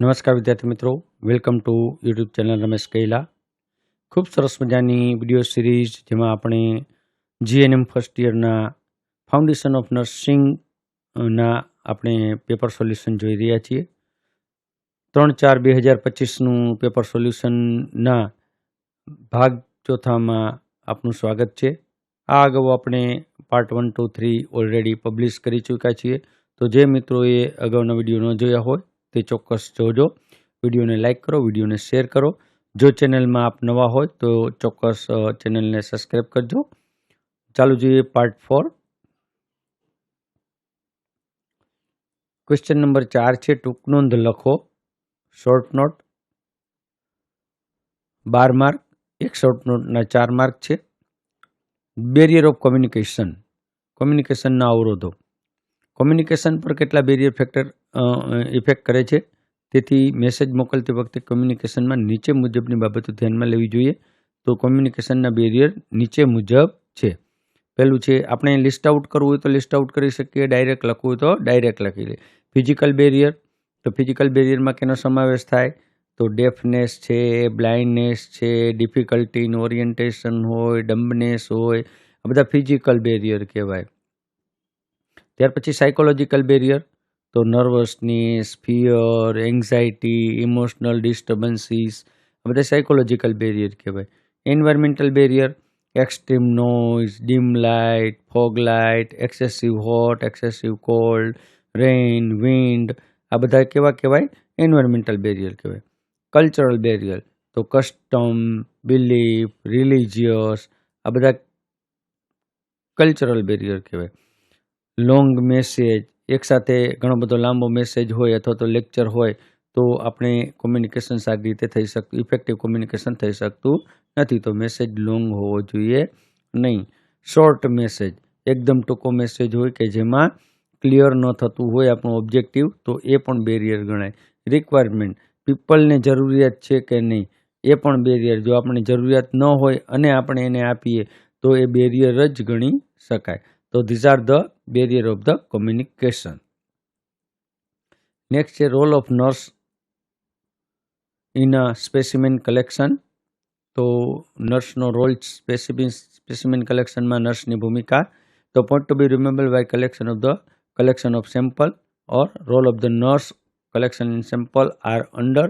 નમસ્કાર વિદ્યાર્થી મિત્રો. Welcome to YouTube channel Ramesh Kaila. ખૂબ સરસ મજાની વીડિયો સિરીઝ જેમાં આપણે જીએનએમ ફર્સ્ટ યરના ફાઉન્ડેશન ઓફ નર્સિંગના આપણે પેપર સોલ્યુશન જોઈ રહ્યા છીએ. ત્રણ ચાર બે હજાર પચીસનું પેપર સોલ્યુશનના ભાગ ચોથામાં આપનું સ્વાગત છે. આ અગાઉ આપણે part one two three already publish કરી ચૂક્યા છીએ. તો જે મિત્રોએ અગાઉના વીડિયો ન જોયા હોય તે ચોક્કસ જોજો. વિડીયોને લાઇક કરો, વિડીયોને શેર કરો. જો ચેનલમાં આપ નવા હોય તો ચોક્કસ ચેનલને સબસ્ક્રાઈબ કરજો. ચાલુ જોઈએ પાર્ટ ફોર. ક્વેશ્ચન નંબર ચાર છે, ટૂંક નોંધ લખો. Short note. બાર માર્ક, એક શોર્ટ નોટના ચાર માર્ક છે. Barrier of communication. કોમ્યુનિકેશનના અવરોધો. કોમ્યુનિકેશન પર કેટલા બેરિયર ફેક્ટર ઇફેક્ટ કરે છે. તેથી મેસેજ મોકલતી વખતે કોમ્યુનિકેશનમાં નીચે મુજબની બાબતો ધ્યાનમાં લેવી જોઈએ. તો કોમ્યુનિકેશનના બેરિયર નીચે મુજબ છે. પહેલું છે, આપણે લિસ્ટ આઉટ કરવું હોય તો લિસ્ટ આઉટ કરી શકીએ. ડાયરેક્ટ લખવું હોય તો ડાયરેક્ટ લખી લે ફિઝિકલ બેરિયર તો ફિઝિકલ બેરિયરમાં કેનો સમાવેશ થાય? તો ડેફનેસ છે બ્લાઇન્ડનેસ છે ડિફિકલ્ટી ઇન ઓરિએન્ટેશન હોય ડમ્બનેસ હોય, આ બધા ફિઝિકલ બેરિયર કહેવાય. ત્યાર પછી સાયકોલોજીકલ બેરિયર તો nervousness fear anxiety emotional disturbances આ બધા સાયકોલોજીકલ બેરિયર કહેવાય. Environmental barrier extreme noise dim light fog light excessive hot excessive cold rain wind આ બધા કેવા કહેવાય? એન્વાયરમેન્ટલ બેરિયર કહેવાય. કલ્ચરલ બેરિયર તો કસ્ટમ બિલીફ રિલિજિયસ આ બધા કલ્ચરલ બેરિયર કહેવાય. લોંગ મેસેજ એકસાથે ઘણો બધો લાંબો મેસેજ હોય અથવા તો લેક્ચર હોય, તો આપણે કોમ્યુનિકેશન સારી રીતે થઈ શકતું ઇફેક્ટિવ કોમ્યુનિકેશન થઈ શકતું નથી. તો મેસેજ લોંગ હોવો જોઈએ નહીં. શોર્ટ મેસેજ એકદમ ટૂંકો મેસેજ હોય કે જેમાં ક્લિયર ન થતું હોય આપણું ઓબ્જેક્ટિવ તો એ પણ બેરિયર ગણાય. રિક્વાયરમેન્ટ પીપલને જરૂરિયાત છે કે નહીં, એ પણ બેરિયર જો આપણે જરૂરિયાત ન હોય અને આપણે એને આપીએ, તો એ બેરિયર જ ગણી શકાય. તો these are the barrier of the communication next છે role of nurse in a specimen collection તો નર્સનો રોલ સ્પેસિફિક સ્પેસિમેન કલેક્શનમાં નર્સની ભૂમિકા તો point to be remember by collection of the collection of sample or role of the nurse collection in sample are under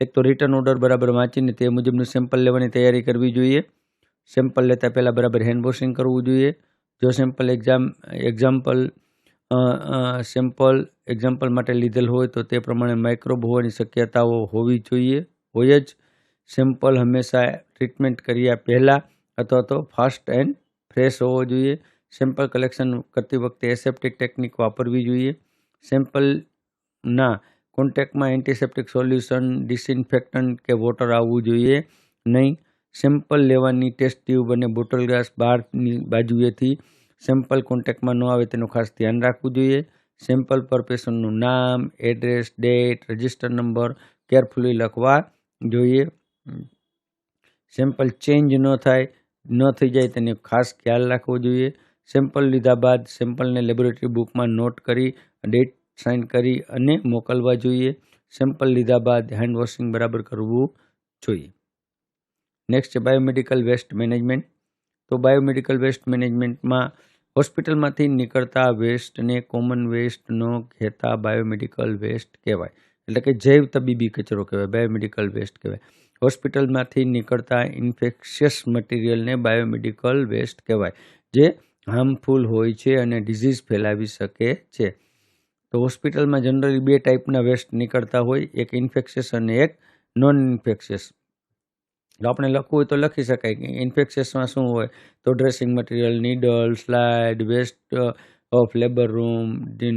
એક તો return order બરાબર વાંચીને તે મુજબનું સેમ્પલ લેવાની તૈયારી કરવી જોઈએ સેમ્પલ લેતા પહેલાં બરાબર હેન્ડ વોશિંગ કરવું જોઈએ જો sample exam example sample example માટે લીધેલ હોય તો તે પ્રમાણે માઇક્રોબ હોવાની શક્યતાઓ હોવી જોઈએ. હોય જ. સેમ્પલ હંમેશા ટ્રીટમેન્ટ કર્યા પહેલાં અથવા તો ફાસ્ટ એન્ડ ફ્રેશ હોવો જોઈએ. સેમ્પલ કલેક્શન કરતી વખતે એસેપ્ટિક ટેકનિક વાપરવી જોઈએ. સેમ્પલના કોન્ટેક્ટમાં એન્ટિસેપ્ટિક સોલ્યુશન ડિસઇન્ફેક્ટન્ટ કે વોટર આવવું જોઈએ નહીં. સેમ્પલ લેવાની ટેસ્ટ ટ્યુબ અને બોટલ ગ્લાસ બહારની બાજુએથી સેમ્પલ કોન્ટેક્ટમાં ન આવે તેનું ખાસ ધ્યાન રાખવું જોઈએ. સેમ્પલ પર પેશન્ટનું નામ, address, date, register number carefully લખવા જોઈએ. સેમ્પલ ચેન્જ ન થાય, ન થઈ જાય તેનો ખાસ ખ્યાલ રાખવો જોઈએ. સેમ્પલ લીધા બાદ સેમ્પલને લેબોરેટરી બુકમાં નોટ કરી, ડેટ સાઇન કરી અને મોકલવા જોઈએ. સેમ્પલ લીધા બાદ હેન્ડ વોશિંગ બરાબર કરવું જોઈએ. નેક્સ્ટ છે બાયોમેડિકલ વેસ્ટ મેનેજમેન્ટ તો બાયોમેડિકલ વેસ્ટ મેનેજમેન્ટમાં હોસ્પિટલમાંથી નીકળતા વેસ્ટને કોમન વેસ્ટનો કહેતા બાયોમેડિકલ વેસ્ટ કહેવાય. એટલે કે જૈવ તબીબી કચરો કહેવાય બાયોમેડિકલ વેસ્ટ કહેવાય. હોસ્પિટલમાંથી નીકળતા ઇન્ફેક્શિયસ મટીરિયલને બાયોમેડિકલ વેસ્ટ કહેવાય, જે હાર્મફુલ હોય છે અને ડિઝીઝ ફેલાવી શકે છે. તો હોસ્પિટલમાં જનરલી બે ટાઈપના વેસ્ટ નીકળતા હોય, એક ઇન્ફેક્શિયસ અને એક નોન ઇન્ફેક્શિયસ તો આપણે લખવું હોય તો લખી શકાય કે ઇન્ફેક્શિયસમાં શું હોય? તો dressing material needle slide waste of labour room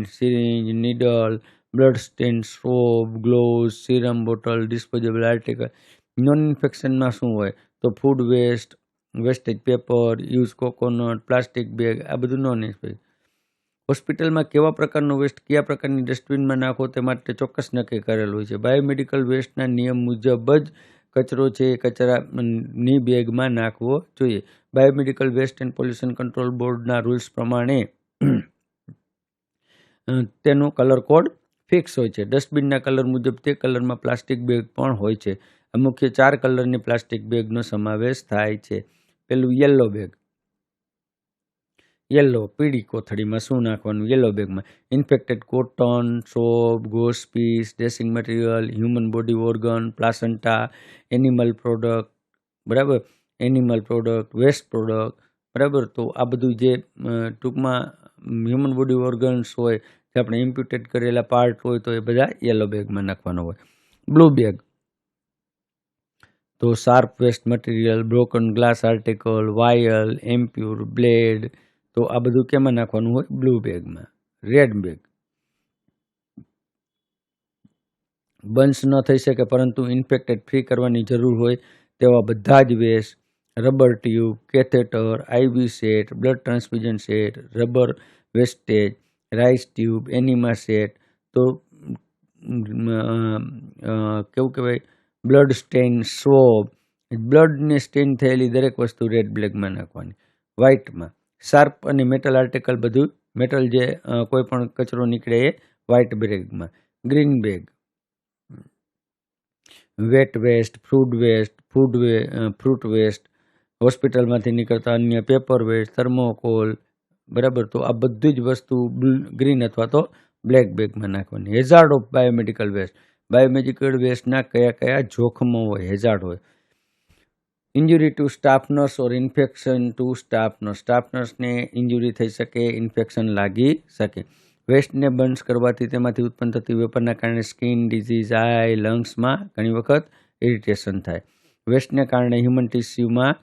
syringe needle blood stain soap gloves serum bottle disposable article non ઇન્ફેક્શનમાં શું હોય? તો food waste wastage paper use coconut plastic bag આ બધું નોન ઇન્ફેક્શન હોસ્પિટલમાં કેવા પ્રકારનું વેસ્ટ કયા પ્રકારની ડસ્ટબિનમાં નાખો તે માટે ચોક્કસ નક્કી કરેલું છે. બાયોમેડિકલ વેસ્ટના નિયમ મુજબ જ કચરો છે એ કચરાની બેગમાં નાખવો જોઈએ. Biomedical waste and pollution control બોર્ડના રૂલ્સ પ્રમાણે તેનો કલર કોડ ફિક્સ હોય છે. ડસ્ટબિનના કલર મુજબ તે કલરમાં પ્લાસ્ટિક બેગ પણ હોય છે. આ મુખ્ય ચાર કલરની પ્લાસ્ટિક બેગનો સમાવેશ થાય છે. પેલું યલો બેગ યલો પીળી કોથળીમાં શું નાખવાનું? યલો બેગમાં infected cotton soap gauze piece dressing material human body organ placenta animal product બરાબર? એનિમલ પ્રોડક્ટ વેસ્ટ પ્રોડક્ટ બરાબર? તો આ બધું જે ટૂંકમાં હ્યુમન બોડી ઓર્ગન્સ હોય, જે આપણે ઇમ્પ્યુટેડ કરેલા પાર્ટ હોય, તો એ બધા યલો બેગમાં નાખવાનો હોય. બ્લુ બેગ તો sharp waste material broken glass article vial ampoule blade તો આ બધું કેમાં નાખવાનું હોય? બ્લુ બેગમાં રેડ બેગ બંશ ન થઈ શકે, પરંતુ ઇન્ફેક્ટેડ ફ્રી કરવાની જરૂર હોય તેવા બધા જ waste rubber tube catheter IV set blood transfusion set rubber wastage Ryle's tube enema set તો કેવું કહેવાય? બ્લડ સ્ટેઇન સ્વોબ બ્લડને સ્ટેઇન થયેલી દરેક વસ્તુ રેડ બ્લેકમાં નાખવાની. વ્હાઇટમાં શાર્પ અને મેટલ આર્ટિકલ બધું મેટલ જે કોઈ પણ કચરો નીકળે એ વ્હાઇટ બેગમાં green bag wet waste fruit waste food way fruit waste હોસ્પિટલમાંથી નીકળતા અન્ય પેપર વેસ્ટ થર્મોકોલ બરાબર? તો આ બધી જ વસ્તુ ગ્રીન અથવા તો બ્લેક બેગમાં નાખવાની. Hazard of biomedical waste biomedical વેસ્ટના કયા કયા જોખમો હોય હેઝાર્ડ હોય. Injury to staff nurse or infection to staff nurse. Staff નર્સને injury થઈ શકે, ઇન્ફેક્શન લાગી શકે. વેસ્ટને બર્ન્સ કરવાથી તેમાંથી ઉત્પન્ન થતી વેપરના કારણે સ્કિન ડિઝીઝ, આઈ, લંગ્સમાં ઘણી વખત ઇરિટેશન થાય. વેસ્ટને કારણે હ્યુમન ટિશ્યુમાં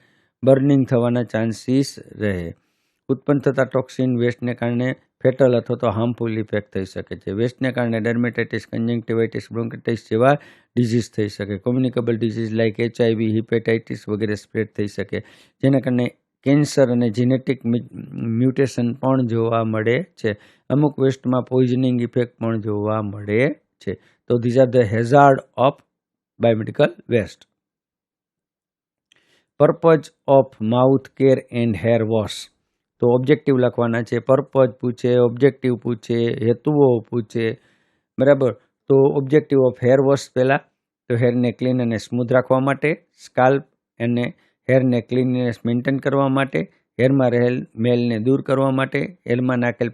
બર્નિંગ થવાના ચાન્સીસ રહે. ઉત્પન્ન થતા ટોક્સિન વેસ્ટને કારણે ફેટલ અથવા તો હાર્મફુલ ઇફેક્ટ થઈ શકે છે. વેસ્ટને કારણે ડર્મેટાઇટિસ કન્જંક્ટિવાઇટિસ બ્રોન્કિટિસ જેવા ડિઝીઝ થઈ શકે. Communicable disease like HIV hepatitis વગેરે સ્પ્રેડ થઈ શકે. જેના કારણે કેન્સર અને જેનેટિક મ્યુટેશન પણ જોવા મળે છે. અમુક વેસ્ટમાં પોઈઝનિંગ ઇફેક્ટ પણ જોવા મળે છે. તો these are the hazard of biomedical waste purpose of mouth care and hair wash તો ઓબ્જેક્ટિવ લખવાના છે પર્પઝ પૂછે ઓબ્જેક્ટિવ પૂછે, હેતુઓ પૂછે, બરાબર? તો ઓબ્જેક્ટિવ ઓફ હેર વોશ પહેલાં, તો હેરને ક્લીન અને સ્મૂથ રાખવા માટે સ્કાલ્પ અને હેરને ક્લીનનેસ મેન્ટેન કરવા માટે હેરમાં રહેલ મેલને દૂર કરવા માટે હેરમાં નાખેલ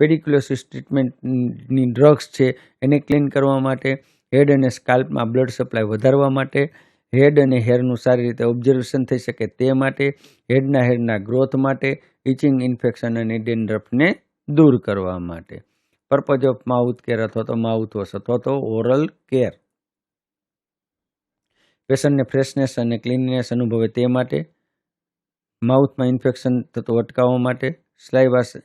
પેડિક્યુલોસિસ ટ્રીટમેન્ટની ડ્રગ્સ છે એને ક્લીન કરવા માટે હેડ અને સ્કાલ્પમાં બ્લડ સપ્લાય વધારવા માટે હેડ અને હેરનું સારી રીતે ઓબ્ઝર્વેશન થઈ શકે તે માટે હેડના હેરના ગ્રોથ માટે ઇચિંગ ઇન્ફેક્શન અને ડેન્ડ્રફને દૂર કરવા માટે. પર્પઝ ઓફ માઉથ કેર અથવા તો માઉથ વોશ અથવા તો ઓરલ કેર પેશન્ટને ફ્રેશનેસ અને ક્લીનનેસ અનુભવે તે માટે માઉથમાં ઇન્ફેક્શન થતું અટકાવવા માટે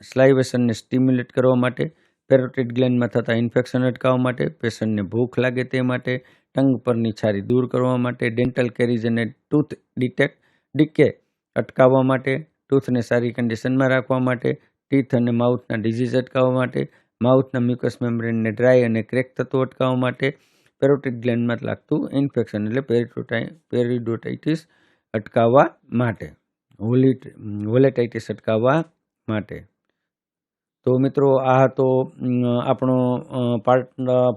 સ્લાઇવેશનને સ્ટિમ્યુલેટ કરવા માટે પેરોટિડ ગ્લેન્ડમાં થતા ઇન્ફેક્શન અટકાવવા માટે પેશન્ટને ભૂખ લાગે તે માટે, ટંગ પરની છારી દૂર કરવા માટે ડેન્ટલ કેરીઝ અને ટૂથ ડિટેક્ટ ડીકે અટકાવવા માટે ટૂથને સારી કન્ડિશનમાં રાખવા માટે ટીથ અને માઉથના ડિઝીઝ અટકાવવા માટે માઉથના મ્યુકસ મેમ્બ્રેનને ડ્રાય અને ક્રેક થતું અટકાવવા માટે પેરોટિક ગ્લેન્ડમાં લાગતું ઇન્ફેક્શન એટલે પેરિટોટાઈ પેરિડોટાઇટિસ અટકાવવા માટે હોલિટ હોલેટાઇટિસ અટકાવવા માટે. તો મિત્રો, આ હતો આપણો પાર્ટ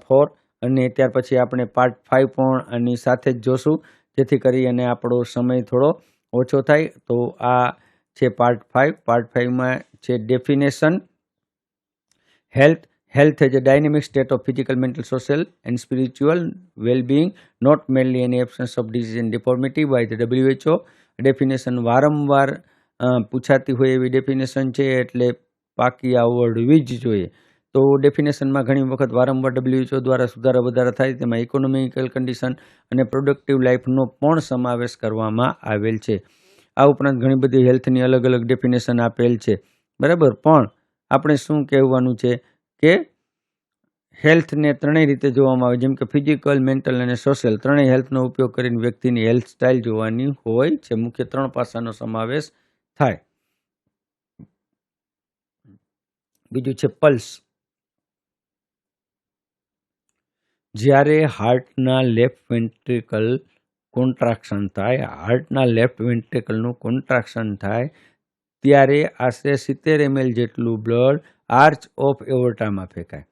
ફોર અને ત્યાર પછી આપણે પાર્ટ ફાઇવ પણ આની સાથે જ જોશું. જેથી કરી અને આપણો સમય થોડો ઓછો થાય. તો આ છે પાર્ટ ફાઇવ પાર્ટ ફાઇવમાં છે definition health health as a dynamic state of physical mental social and spiritual wellbeing not merely any absence of disease and deformity by the WHO definition વારંવાર પૂછાતી હોય એવી ડેફિનેશન છે એટલે પાકી આવડવી જ જોઈએ. તો ડેફિનેશનમાં ઘણી વખત વારંવાર ડબલ્યુએચઓ દ્વારા સુધારા વધારા થાય, તેમાં ઇકોનોમિકલ કન્ડિશન અને પ્રોડક્ટિવ લાઈફનો પણ સમાવેશ કરવામાં આવેલ છે. આ ઉપરાંત ઘણી બધી હેલ્થની અલગ અલગ ડેફિનેશન આપેલ છે. બરાબર? પણ આપણે શું કહેવાનું છે કે હેલ્થને ત્રણેય રીતે જોવામાં આવે જેમ કે ફિઝિકલ મેન્ટલ અને સોશિયલ ત્રણેય હેલ્થનો ઉપયોગ કરીને વ્યક્તિની હેલ્થ સ્ટાઇલ જોવાની હોય છે. મુખ્ય ત્રણ પાસાનો સમાવેશ થાય. બીજું છે પલ્સ જ્યારે હાર્ટના લેફ્ટ વેન્ટ્રિકલ કોન્ટ્રાક્શન થાય, હાર્ટના લેફ્ટ વેન્ટ્રિકલનું કોન્ટ્રાક્શન થાય, ત્યારે આશરે સિત્તેર એમએલ જેટલું બ્લડ આર્ચ ઓફ એવોર્ટામાં ફેંકાય.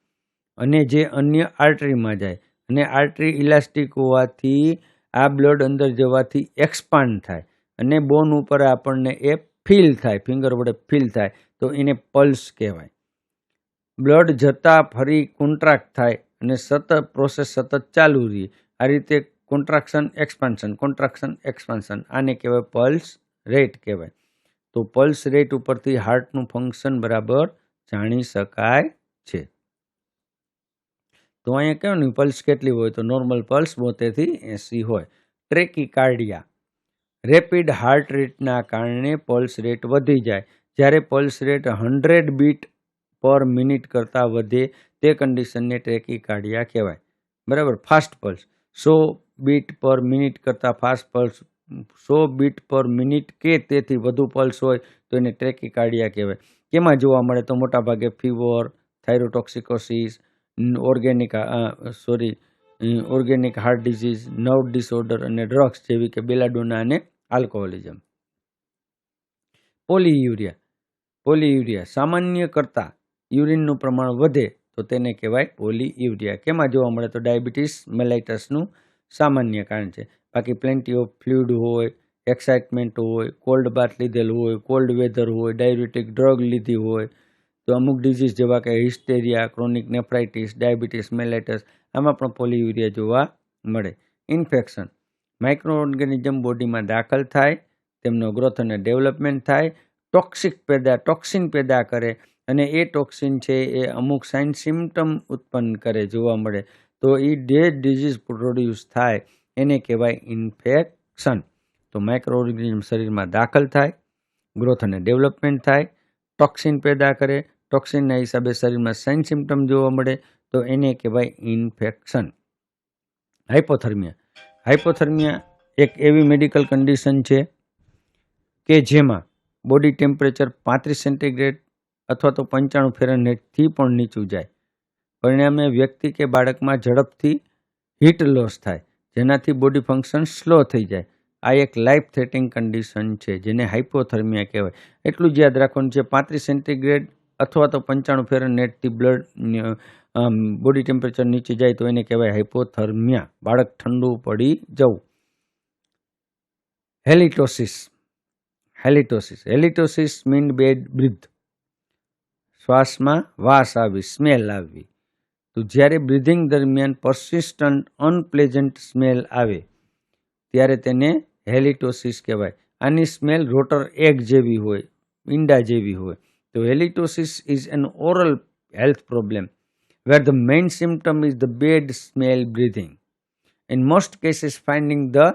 અને જે અન્ય આર્ટરીમાં જાય, અને આર્ટરી ઇલાસ્ટિક હોવાથી આ બ્લડ અંદર જવાથી એક્સપાન્ડ થાય, અને બોન ઉપર આપણને એ ફીલ થાય, ફિંગર વડે ફીલ થાય, તો એને પલ્સ કહેવાય. બ્લડ જતાં ફરી કોન્ટ્રાક્ટ થાય, અને સતત પ્રોસેસ સતત ચાલુ રહે. આ રીતે કોન્ટ્રાક્શન એક્સપાન્શન કોન્ટ્રાક્શન એક્સપાન્શન આને કહેવાય પલ્સ રેટ કહેવાય. તો પલ્સ રેટ ઉપરથી હાર્ટનું ફંક્શન બરાબર જાણી શકાય છે. તો અહીંયા કહેવાય પલ્સ કેટલી હોય? તો નોર્મલ પલ્સ બોતેરથી એંસી હોય. ટ્રેકી કાર્ડિયા રેપિડ હાર્ટ રેટના કારણે પલ્સ રેટ વધી જાય. જ્યારે pulse rate hundred beat per minute કરતાં વધે, તે કન્ડિશનને ટ્રેકિકાર્ડિયા કહેવાય. બરાબર? ફાસ્ટ પલ્સ સો બીટ પર મિનિટ કરતાં ફાસ્ટ પલ્સ, સો બીટ પર મિનિટ કે તેથી વધુ પલ્સ હોય તો એને ટ્રેકિકાર્ડિયા કહેવાય. કેમાં જોવા મળે તો મોટાભાગે fever, thyrotoxicosis organic sorry organic heart disease nerve disorder અને ડ્રગ્સ જેવી કે બેલાડોના અને આલ્કોહોલિઝમ. પોલીયુરિયા પોલીયુરિયા સામાન્ય કરતાં યુરિનનું પ્રમાણ વધે તો તેને કહેવાય પોલી યુરિયા કેમાં જોવા મળે તો ડાયાબિટીસ મેલાઇટસનું સામાન્ય કારણ છે. બાકી પ્લેન્ટી ઓફ ફ્લુઇડ હોય એક્સાઇટમેન્ટ હોય કોલ્ડ બાથ લીધેલું હોય કોલ્ડ વેધર હોય ડાયબિટિક ડ્રગ લીધી હોય, તો અમુક ડિઝીઝ જેવા કે hysteria chronic nephritis diabetes mellitus આમાં પણ પોલીયુરિયા જોવા મળે. ઇન્ફેક્શન માઇક્રો ઓર્ગેનિઝમ બોડીમાં દાખલ થાય, તેમનો ગ્રોથ અને ડેવલપમેન્ટ થાય ટોક્સિક પેદા ટોક્સિન પેદા કરે અને એ ટોક્સિન છે એ અમુક સાઇન સિમ્ટમ ઉત્પન્ન કરે જોવા મળે. તો એ ડેડ ડિઝીઝ પ્રોડ્યુસ થાય, એને કહેવાય ઇન્ફેક્શન તો માઇક્રો ઓર્ગેનિઝમ શરીરમાં દાખલ થાય ગ્રોથ અને ડેવલપમેન્ટ થાય ટોક્સિન પેદા કરે. ટોક્સિનના હિસાબે શરીરમાં સાઇન સિમ્ટમ જોવા મળે, તો એને કહેવાય ઇન્ફેક્શન હાઇપોથર્મિયા હાઇપોથર્મિયા એક એવી મેડિકલ કન્ડિશન છે કે જેમાં બોડી ટેમ્પરેચર પાંત્રીસ સેન્ટીગ્રેડ અથવા તો પંચાણું ફેરનહેટથી પણ નીચું જાય. પરિણામે વ્યક્તિ કે બાળકમાં ઝડપથી હીટ લોસ થાય, જેનાથી બોડી ફંક્શન સ્લો થઈ જાય. આ એક લાઈફ થ્રેટિંગ કન્ડિશન છે, જેને હાઇપોથર્મિયા કહેવાય. એટલું જ યાદ રાખવાનું છે, પાંત્રીસ સેન્ટીગ્રેડ અથવા તો પંચાણું ફેરનહેટથી બ્લડ બોડી ટેમ્પરેચર નીચે જાય તો એને કહેવાય હાઇપોથર્મિયા બાળક ઠંડુ પડી જવું. Halitosis. Halitosis. Halitosis mean bad breath. શ્વાસમાં વાસ આવી સ્મેલ આવવી તો જ્યારે બ્રિધિંગ દરમિયાન પરસિસ્ટન્ટ અનપ્લેઝન્ટ સ્મેલ આવે ત્યારે તેને હેલિટોસિસ કહેવાય આની સ્મેલ રોટર એગ જેવી હોય ઈંડા જેવી હોય તો halitosis is an oral health problem where the main symptom is the bad smell breathing. In most cases, finding the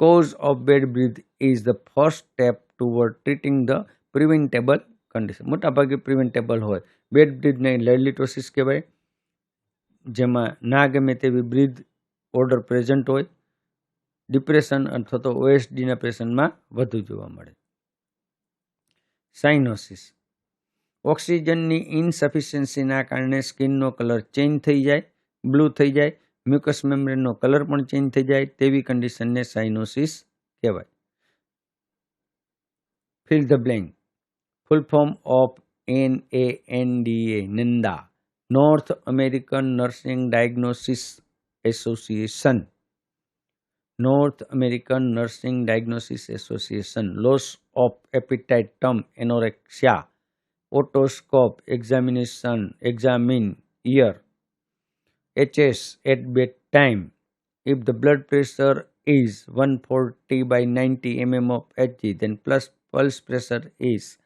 cause of bad breath is the first step toward treating the preventable condition. મોટાભાગે preventable હોય. Bad બ્રીથને halitosis કહેવાય. જેમાં ના ગમે તેવી breath odour present હોય. Depression અથવા તો ઓએસડીના પેશન્ટમાં વધુ જોવા મળે. સાઇનોસિસ ઓક્સિજનની ઇનસફિશિયન્સીના કારણે સ્કિનનો કલર ચેન્જ થઈ જાય. બ્લુ થઈ જાય. મ્યુકસ મેમ્બ્રેનનો કલર પણ ચેન્જ થઈ જાય. તેવી કન્ડિશનને સાઇનોસિસ કહેવાય. Fill the blank full form of NANDA, NINDA, North American Nursing Diagnosis Association. North American Nursing Diagnosis Association, loss of appetite term anorexia, otoscope examination, examine ear, HS at bedtime. If the blood pressure is 140 by 90 mm of Hg, then plus pulse pressure is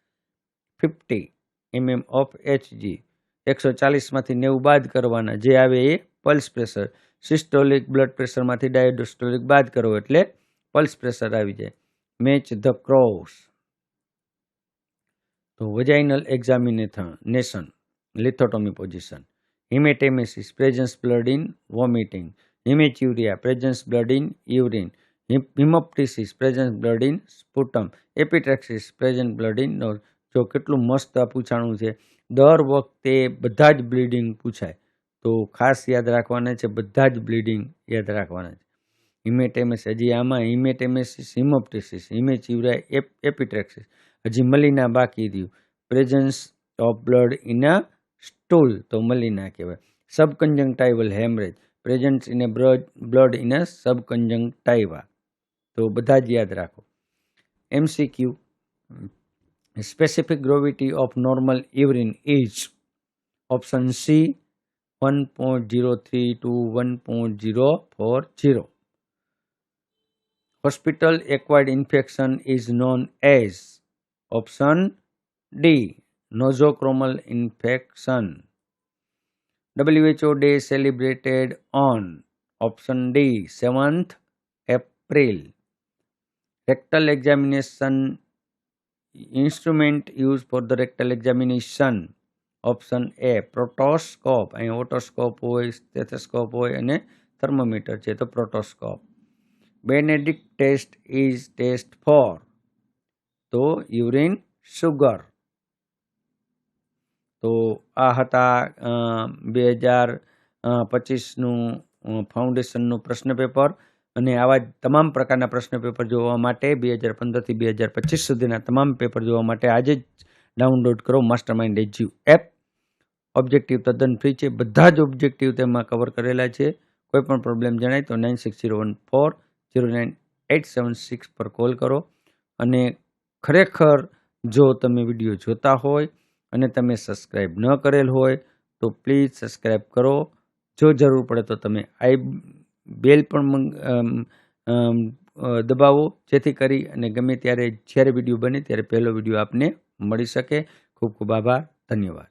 50 mm of hg એકસો ચાલીસમાંથી નેવું બાદ કરવાના. જે આવે એ pulse pressure systolic blood પ્રેશરમાંથી diastolic બાદ કરવો એટલે પલ્સ પ્રેશર આવી જાય. મેચ ધ ક્રોસ તો vaginal examination lithotomy position haematemesis presence blood in vomiting haematuria presence blood in urine haemoptysis presence blood in sputum epistaxis present blood in nose જો કેટલું મસ્ત પૂછાણું છે. દર વખતે બધા જ બ્લીડિંગ પૂછાય. તો ખાસ યાદ રાખવાના છે, બધા જ બ્લીડિંગ યાદ રાખવાના છે. હિમેટેમેસ, હજી આમાં હિમેટેમેસિસ હિમોપ્ટિસિસ એપ, એપિટ્રેક્સિસ, હજી મલિના બાકી રહ્યું. Presence of blood in a stool, તો મલિના કહેવાય. Subconjunctival haemorrhage, presence in a blood in a subconjunctiva. તો બધા જ યાદ રાખો. MCQ specific gravity of normal urine is option C 1.03 to 1.040. Hospital acquired infection is known as option D nosocomial infection. WHO Day celebrated on option D 7th April. Rectal examination instrument use for the rectal examination option A proctoscope અહીં otoscope હોય stethoscope હોય અને thermometer છે, તો proctoscope Benedict test is test for તો urine sugar તો આ હતા બે હજાર પચીસનું ફાઉન્ડેશનનું પ્રશ્ન પેપર અને આવા તમામ પ્રકારના પ્રશ્ન પેપર જોવા માટે બે હજાર પંદરથી બે હજાર પચીસ સુધીના તમામ પેપર જોવા માટે આજે જ ડાઉનલોડ કરો master mind HU app. Objective તદ્દન ફ્રી છે. બધા જ ઓબ્જેક્ટિવ તેમાં કવર કરેલા છે. કોઈ પણ પ્રોબ્લેમ જણાય તો nine six zero one four zero nine eight seven six પર કોલ કરો. અને ખરેખર જો તમે વીડિયો જોતા હોય અને તમે સબસ્ક્રાઈબ ન કરેલ હોય તો પ્લીઝ સબસ્ક્રાઈબ કરો. જો જરૂર પડે તો તમે આઈ બેલ પણ દબાવો, જેથી કરી અને ગમે ત્યારે જ્યારે વીડિયો બને ત્યારે પહેલો વીડિયો આપને મળી શકે. ખૂબ ખૂબ આભાર. ધન્યવાદ.